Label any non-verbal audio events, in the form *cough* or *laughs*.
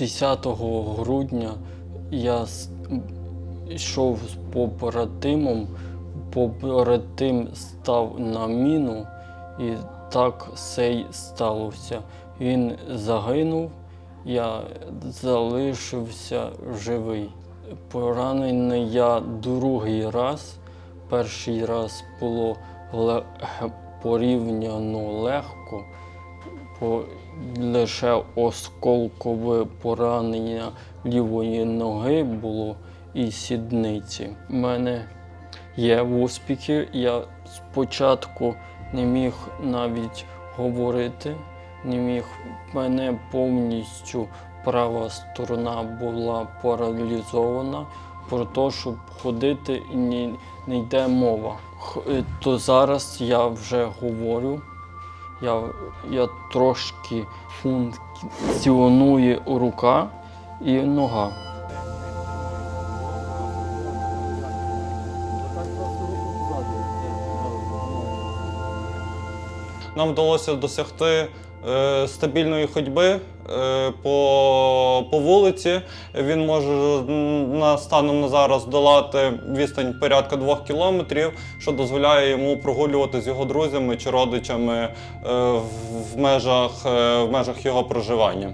10 грудня я йшов з побратимом, побратим став на міну, і так все й сталося. Він загинув, я залишився живий. Поранений я другий раз. Перший раз було *laughs* порівняно легко, лише осколкове поранення лівої ноги було і сідниці. У мене є успіхи. Я спочатку не міг навіть говорити, не міг. Мене повністю права сторона була паралізована. Про те, щоб ходити, ні, не йде мова. Е, То зараз я вже говорю. Я, я трошки функціонує рука і нога. Нам вдалося досягти е, стабільної ходьби по, по вулиці. Він може на станом на зараз долати відстань порядка двох кілометрів, що дозволяє йому прогулювати з його друзями чи родичами е, в, в межах, е, в межах його проживання.